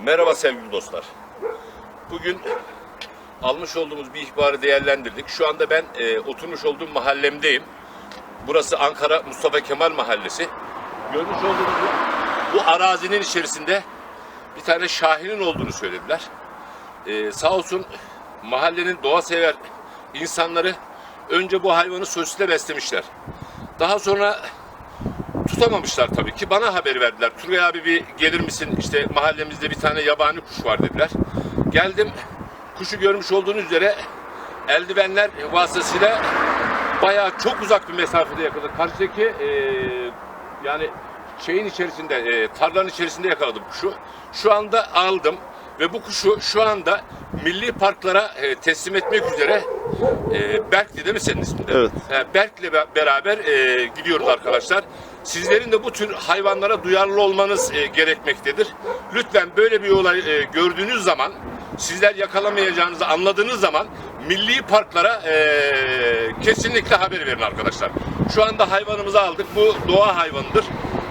Merhaba sevgili dostlar. Bugün almış olduğumuz bir ihbarı değerlendirdik. Şu anda ben e, oturmuş olduğum mahallemdeyim. Burası Ankara Mustafa Kemal Mahallesi. Görmüş olduğunuz bu, bu arazinin içerisinde bir tane şahinin olduğunu söylediler. E, sağ olsun mahallenin doğa sever insanları önce bu hayvanı sosisle beslemişler. Daha sonra tutamamışlar tabii ki. Bana haber verdiler. Turgay abi bir gelir misin? İşte mahallemizde bir tane yabani kuş var dediler. Geldim. Kuşu görmüş olduğunuz üzere eldivenler vasıtasıyla bayağı çok uzak bir mesafede yakaladık. Karşıdaki eee, yani şeyin içerisinde, eee tarlanın içerisinde yakaladım kuşu. Şu anda aldım ve bu kuşu şu anda milli parklara eee, teslim etmek üzere eee Berk'ti değil mi senin ismin? Evet. E, Berk'le be- beraber e, gidiyoruz arkadaşlar. Sizlerin de bu tür hayvanlara duyarlı olmanız e, gerekmektedir. Lütfen böyle bir olay e, gördüğünüz zaman, sizler yakalamayacağınızı anladığınız zaman milli parklara e, kesinlikle haber verin arkadaşlar. Şu anda hayvanımızı aldık. Bu doğa hayvanıdır.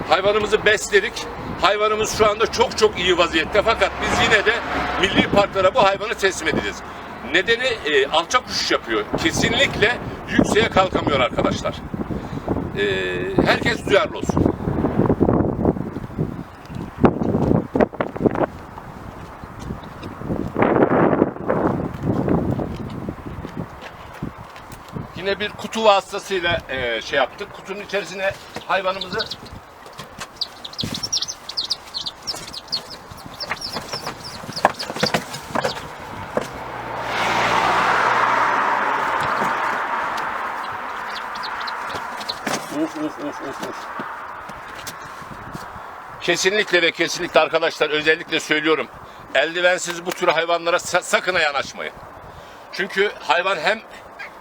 Hayvanımızı besledik. Hayvanımız şu anda çok çok iyi vaziyette fakat biz yine de milli parklara bu hayvanı teslim edeceğiz. Nedeni e, alçak uçuş yapıyor. Kesinlikle yükseğe kalkamıyor arkadaşlar. E, herkes duyarlı olsun. Yine bir kutu vasıtasıyla e, şey yaptık. Kutunun içerisine hayvanımızı Uf uf uf uf uf. Kesinlikle ve kesinlikle arkadaşlar özellikle söylüyorum. Eldivensiz bu tür hayvanlara sa- sakın yanaşmayın. Çünkü hayvan hem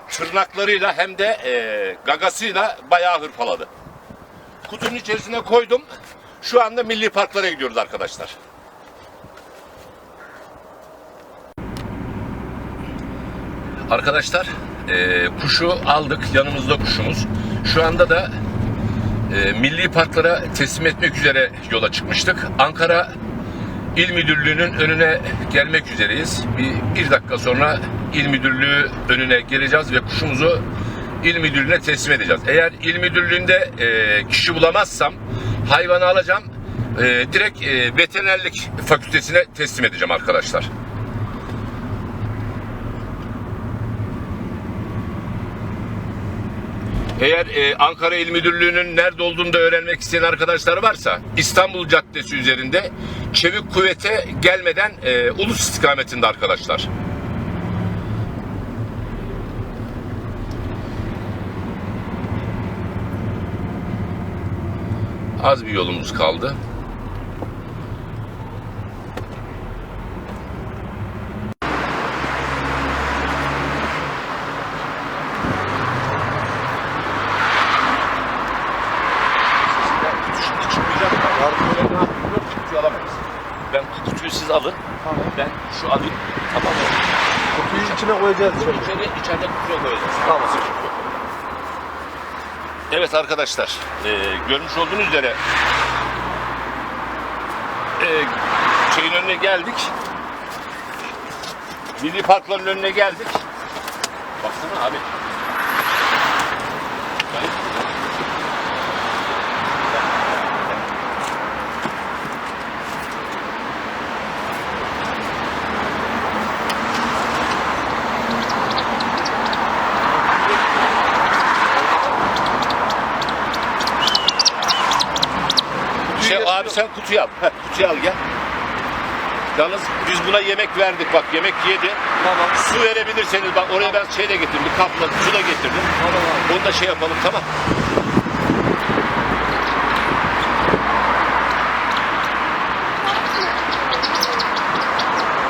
tırnaklarıyla hem de e, gagasıyla bayağı hırpaladı. Kutunun içerisine koydum. Şu anda milli parklara gidiyoruz arkadaşlar. Arkadaşlar e, kuşu aldık. Yanımızda kuşumuz. Şu anda da e, milli parklara teslim etmek üzere yola çıkmıştık. Ankara İl Müdürlüğü'nün önüne gelmek üzereyiz. Bir, bir dakika sonra İl Müdürlüğü önüne geleceğiz ve kuşumuzu İl Müdürlüğü'ne teslim edeceğiz. Eğer İl Müdürlüğü'nde e, kişi bulamazsam hayvanı alacağım. e, direkt e, veterinerlik fakültesine teslim edeceğim arkadaşlar. Eğer e, Ankara İl Müdürlüğü'nün nerede olduğunu da öğrenmek isteyen arkadaşlar varsa İstanbul Caddesi üzerinde Çevik Kuvvet'e gelmeden e, Ulus istikametinde arkadaşlar. Az bir yolumuz kaldı. Şimdi çıkmayacak. Ben ne yapayım? Yok, Kutuyu alamayız. Ben kutuyu siz alın. Tamam. Ben şu alayım. Tamam mı? Kutuyu içine koyacağız. Bunu içeri, içeride kutuya koyacağız. Tamam. Evet arkadaşlar, e, görmüş olduğunuz üzere e, şeyin önüne geldik. Milli parkların önüne geldik. Baksana abi. Şey, abi sen kutuyu al. Heh, kutuyu al gel. Yalnız biz buna yemek verdik bak yemek yedi. Tamam. Su verebilirseniz bak oraya ben şey de getirdim bir kapla su da getirdim. Tamam. Onu da şey yapalım tamam.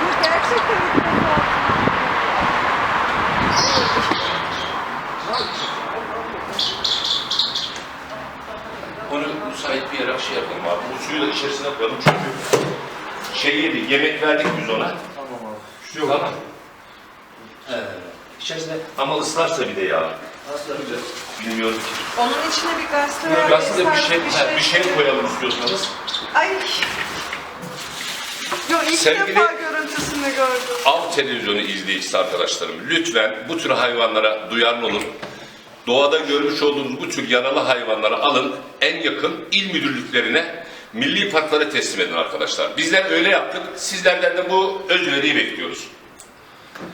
Bu gerçekten ilk defa. Onu müsait bir yere şey yapalım abi. Bu suyu da içerisine koyalım çünkü şey yedi yemek verdik biz ona. Tamam abi. Yok. Tamam. Ee, içerisine ama ıslarsa bir de ya. Bilmiyorum ki. Onun içine bir gazete Aslında bir sarı şey, ha, bir şey koyalım istiyorsanız. Ay Yok ilk Sevgili- defa görüntüsünü gördüm. Av televizyonu izleyicisi arkadaşlarım lütfen bu tür hayvanlara duyarlı olun. Doğada görmüş olduğunuz bu tür yaralı hayvanları alın en yakın il müdürlüklerine milli parklara teslim edin arkadaşlar. Bizler öyle yaptık. Sizlerden de bu özveriyi bekliyoruz. Mı?